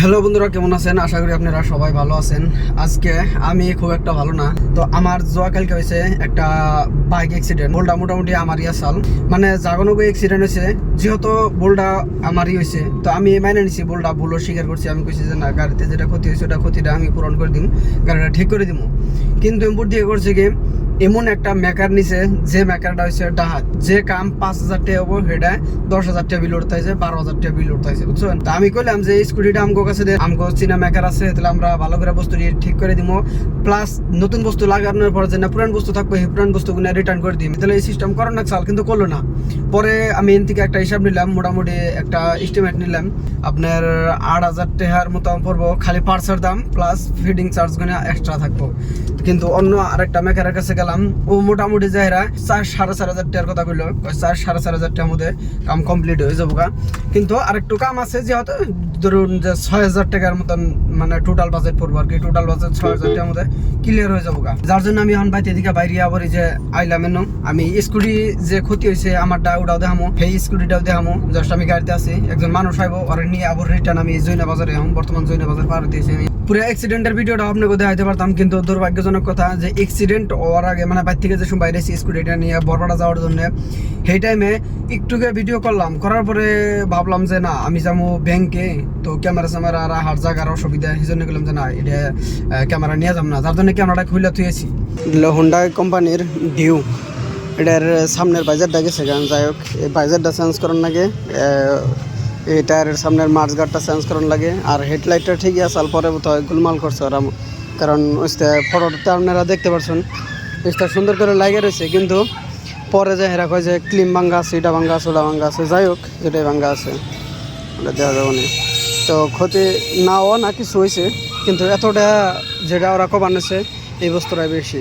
Hello বন্ধুরা, কেমন আছেন? আশা করি আপনারা সবাই ভালো আছেন। আজকে আমি খুব একটা ভালো না। তো আমার কালকে হয়েছে একটা বাইক অ্যাক্সিডেন্ট বোলটা মোটামুটি আমারই আসাল। মানে জাগানো জাগনগো অ্যাক্সিডেন্ট হয়েছে। যেহেতু বোলটা আমারই হয়েছে, তো আমি মাইনে নিছি বোলটা ভুলও স্বীকার করছি। আমি কইছি যে না, গাড়িতে যেটা ক্ষতি হয়েছে, ওটা ক্ষতিটা আমি পূরণ করে দিম, গাড়িটা ঠিক করে দিব কিন্তু এমপুর দিয়ে করছে কি এমন একটা মেকার নিছে, যে মেকারটা হচ্ছে ডাহাত। যে কাম পাঁচ হাজার টাকা হব সেটা দশ হাজার টাকা বিল উঠতেছে বারো হাজার টাকা বিল উঠতেছে বুঝছেন? তা আমি কইলাম যে স্কুটিটা আমগো কাছে আমগো চিনা মেকার আছে, তাহলে আমরা ভালো করে বস্তু দিয়ে ঠিক করে দিব প্লাস নতুন বস্তু লাগানোর পর যে না পুরান বস্তু থাকবে, সেই পুরান বস্তুগুলো রিটার্ন করে দিই তাহলে এই সিস্টেম করার না চাল, কিন্তু করল না। পরে আমি এন থেকে একটা হিসাব নিলাম, মোটামুটি একটা এস্টিমেট নিলাম। আপনার আট হাজার টাকার মতো পড়ব, খালি পার্সের দাম প্লাস ফিডিং চার্জগুলো এক্সট্রা থাকব। কিন্তু অন্য আরেকটা মেকারের কাছে ও মোটামুটি যাইরা চার সাড়ে চার হাজার টাকার কথা কইলো চার সাড়ে চার হাজার টাকার মধ্যে কাম কমপ্লিট হয়ে যাব। কিন্তু আরেকটু কাম আছে, যেহেতু ধরুন যে ছয় হাজার টাকার মতন মানে টোটাল বাজেট পড়ব আর কি টোটাল বাজেট ছয় হাজার টাকার মধ্যে ক্লিয়ার হয়ে যাব যার জন্য আমি এখন বাইতে এদিকে বাইরে আবার যে আইলাম এনো আমি স্কুটি যে ক্ষতি হয়েছে আমারটা ওটাও দেখামো, সেই স্কুটিটাও দেখামো। জাস্ট আমি গাড়িতে আছি, একজন মানুষ আইবো আর নিয়ে আবার রিটার্ন আমি জৈনা বাজারে এখন, বর্তমান জৈনা বাজার পার দিয়েছি আমি। পুরো অ্যাক্সিডেন্টের ভিডিওটা আপনাকে দেখাইতে পারতাম, কিন্তু দুর্ভাগ্যজনক কথা যে অ্যাক্সিডেন্ট হওয়ার আগে মানে বাইর থেকে যে সময় বাইরে স্কুটিটা নিয়ে বরপাড়া যাওয়ার জন্য, সেই টাইমে একটুকে ভিডিও করলাম। করার পরে ভাবলাম যে না, আমি যাব ব্যাংকে তো ক্যামেরা স্যামেরা রাখার জায়গার অসুবিধা ক্যামেরা নিয়ে যাব না, যার জন্য ক্যামেরাটা খুলে থুয়েছি হোন্ডা কোম্পানির ভিউ এটার সামনের বাজারটা গেছে যাই হোক, এই বাজারটা চেঞ্জ করার লাগে এই সামনের মার্চ গার্ডটা চেঞ্জ করার লাগে আর হেডলাইটটা ঠিকই আছে আর পরে হয় গোলমাল করছে ওরা। কারণ ফটোতে আপনারা দেখতে পাচ্ছেন এটা সুন্দর করে লাগে রয়েছে, কিন্তু পরে যে হেরা কয় যে ক্লিম ভাঙ্গা আছে, এটা ভাঙ্গা আছে, ওটা ভাঙ্গা আছে, যাই হোক যেটাই ভাঙ্গা আছে দেওয়া যাবে না। তো ক্ষতি না হওয়া না কিছু হয়েছে, কিন্তু এতটা যেটা ওরা কব আনেছে এই বস্তুটাই বেশি।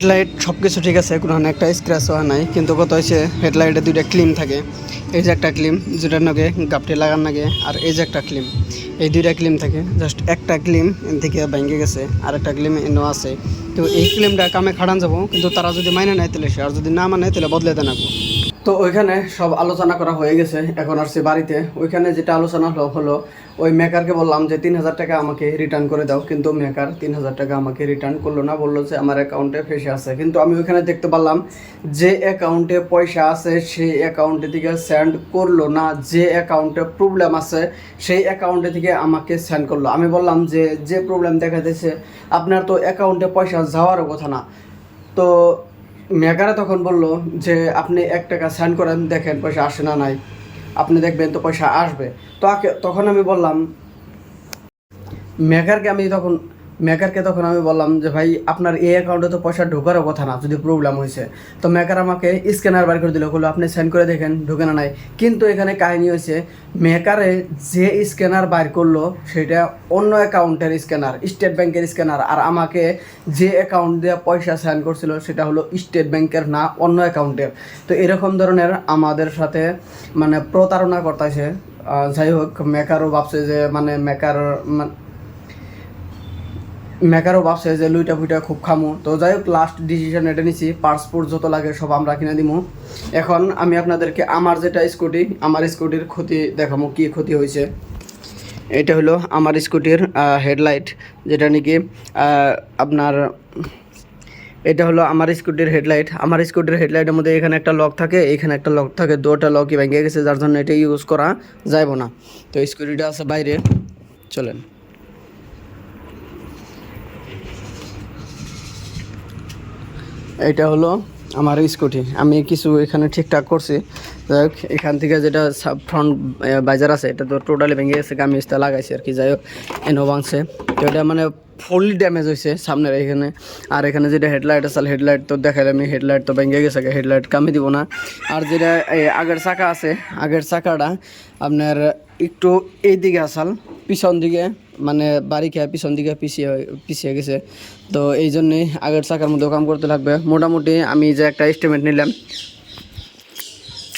হেডলাইট সব কিছু ঠিক আছে, কোনো একটা স্ক্র্যাচ হওয়া নাই, কিন্তু কত হয়েছে হেডলাইটে দুইটা ক্লিম থাকে। এই যে একটা ক্লিম যেটার নাগে গাপটি লাগার নাগে, আর এই যে একটা ক্লিম এই দুইটা ক্লিম থাকে জাস্ট একটা ক্লিম থেকে ভেঙে গেছে, আর একটা ক্লিম এনে আছে। তো এই ক্লিমটা কামে খাড়ান যাব, কিন্তু তারা যদি মাইনে নেয় তাহলে সে, আর যদি না মানে তাহলে বদলে দেন তো ওইখানে সব আলোচনা করা হয়ে গেছে, এখন আসছে বাড়িতে। ওইখানে যেটা আলোচনা হলো হলো ওই মেকারকে বললাম যে, তিন হাজার টাকা আমাকে রিটার্ন করে দাও। কিন্তু মেকার তিন হাজার টাকা আমাকে রিটার্ন করল না, বলল যে, আমার অ্যাকাউন্টে ফেসে আছে। কিন্তু আমি ওইখানে দেখতে পারলাম যে অ্যাকাউন্টে পয়সা আছে, সেই অ্যাকাউন্টে থেকে সেন্ড করল না। যে অ্যাকাউন্টে প্রবলেম আছে, সেই অ্যাকাউন্টে থেকে আমাকে সেন্ড করল। আমি বললাম যে যে প্রবলেম দেখা দিয়েছে, আপনার তো অ্যাকাউন্টে পয়সা যাওয়ারও কথা না। তো মেকারে তখন বলল যে, আপনি এক টাকা সাইন করেন, দেখেন পয়সা আসে না নাই। আপনি দেখবেন তো পয়সা আসবে। তো তখন আমি বললাম, মেকারকে আমি তখন মেকারকে তখন আমি বললাম যে, ভাই, আপনার এই অ্যাকাউন্টে তো পয়সা ঢোকারও কথা না, যদি প্রবলেম হয়েছে তো মেকার আমাকে স্ক্যানার বার করে দিল বলল আপনি সেন্ড করে দেখেন, ঢোকে না নাই। কিন্তু এখানে কাহিনী হয়েছে মেকারে যে স্ক্যানার বাইর করল, সেটা অন্য অ্যাকাউন্টের স্ক্যানার স্টেট ব্যাংকের স্ক্যানার আর আমাকে যে অ্যাকাউন্ট দিয়ে পয়সা সেন্ড করছিল, সেটা হলো স্টেট ব্যাংকের না অন্য অ্যাকাউন্টের তো এরকম ধরনের আমাদের সাথে মানে প্রতারণা করতেছে। যাই হোক, মেকারও ভাবছে যে মানে মেকার মানে মেকারও ভাবছে যে লুইটা ফুইটা খুব খামু। তো যাই হোক লাস্ট ডিসিশন এটা নিছি পাসপোর্ট যত লাগে সব আমরা কিনে দিমু। এখন আমি আপনাদেরকে আমার যেটা স্কুটি আমার স্কুটির ক্ষতি দেখামো, কি ক্ষতি হয়েছে। এটা হলো আমার স্কুটির হেডলাইট যেটা নাকি আপনার, এটা হলো আমার স্কুটির হেডলাইট আমার স্কুটির হেডলাইটের মধ্যে এখানে একটা লক থাকে, এখানে একটা লক থাকে দুটা লকই ভেঙে গেছে, যার জন্য এটা ইউজ করা যাইব না। তো স্কুটিটা আছে বাইরে, চলেন। এটা হলো আমার স্কুটি। আমি কিছু এখানে ঠিকঠাক করছি। যাই হোক এখান থেকে যেটা সাব ফ্রন্ট বাজার আছে, এটা তো টোটালি ভেঙে গেছে আমি ইস্তা লাগাইছি আর কি। যাই হোক এনো ভাঙছে তো এটা মানে ফুললি ড্যামেজ হয়েছে সামনের এখানে। আর এখানে যেটা হেডলাইট আছে হেডলাইট তো দেখাইলে আমি হেডলাইট তো ভেঙে গেছে হেডলাইট কামে দিব না। আর যেটা আগের চাকা আছে, আগের চাকাটা আপনার একটু এই দিকে আসাল। পিছন দিকে মানে বাড়ি খেয়ে পিছন দিকে পিছিয়ে পিছিয়ে গেছে। তো এই জন্যই আগের চাকার মধ্যেও কাম করতে লাগবে। মোটামুটি আমি যে একটা এস্টিমেট নিলাম,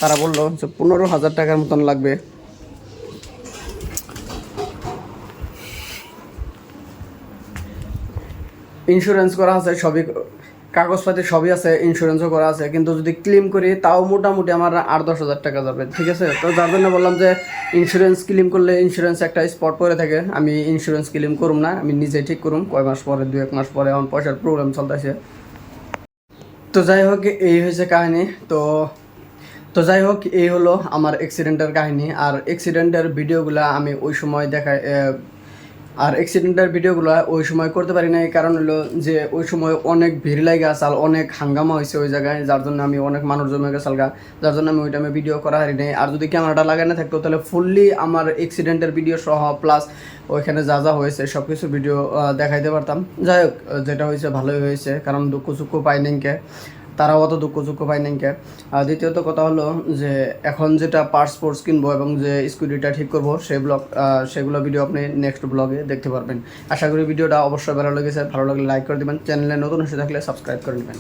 তারা বলল যে পনেরো হাজার টাকার মতন লাগবে। ইন্স্যুরেন্স করা আছে, সবই কাগজপাতি সবই আছে ইন্স্যুরেন্সও করা আছে কিন্তু যদি ক্লেম করি তাও মোটামুটি আমার আট দশ হাজার টাকা যাবে ঠিক আছে? তো যার জন্য বললাম যে ইন্স্যুরেন্স ক্লেম করলে ইন্স্যুরেন্স একটা স্পট পরে থাকে আমি ইন্স্যুরেন্স ক্লেম করুম না আমি নিজেই ঠিক করুম কয় মাস পরে দু এক মাস পরে এখন পয়সার প্রবলেম চলতেছে। তো যাই হোক এই হয়েছে কাহিনী। তো তো যাই হোক এই হলো আমার অ্যাক্সিডেন্টের কাহিনী আর অ্যাক্সিডেন্টের ভিডিওগুলো আমি ওই সময় আহ, আর অ্যাক্সিডেন্টের ভিডিওগুলো ওই সময় করতে পারি না এই কারণ হলো যে ওই সময় অনেক ভিড় লাগে আসাল অনেক হাঙ্গামা হয়েছে ওই জায়গায়, যার জন্য আমি অনেক মানুষ জমে গেছাল গা যার জন্য আমি ওই টাইমে ভিডিও করা হারি নাই। আর যদি ক্যামেরাটা লাগাই না থাকতো, তাহলে ফুললি আমার অ্যাক্সিডেন্টের ভিডিও সহ প্লাস ওইখানে যা যা হয়েছে সব কিছু ভিডিও দেখাইতে পারতাম। যাই হোক, যেটা হয়েছে ভালোই হয়েছে, কারণ দুঃখ সুখ পাই নিকে তারাও অত দুঃখ সুখ পায় নাই আর দ্বিতীয়ত কথা হলো যে, এখন যেটা পার্স স্পোর্টস কিনবো এবং যে স্কুটিটা ঠিক করব সেই ব্লগ সেগুলো ভিডিও আপনি নেক্সট ব্লগে দেখতে পারবেন। আশা করি ভিডিওটা অবশ্যই ভালো লেগেছে। ভালো লাগলে লাইক করে দেবেন। চ্যানেলে নতুন এসে থাকলে সাবস্ক্রাইব করে নেবেন।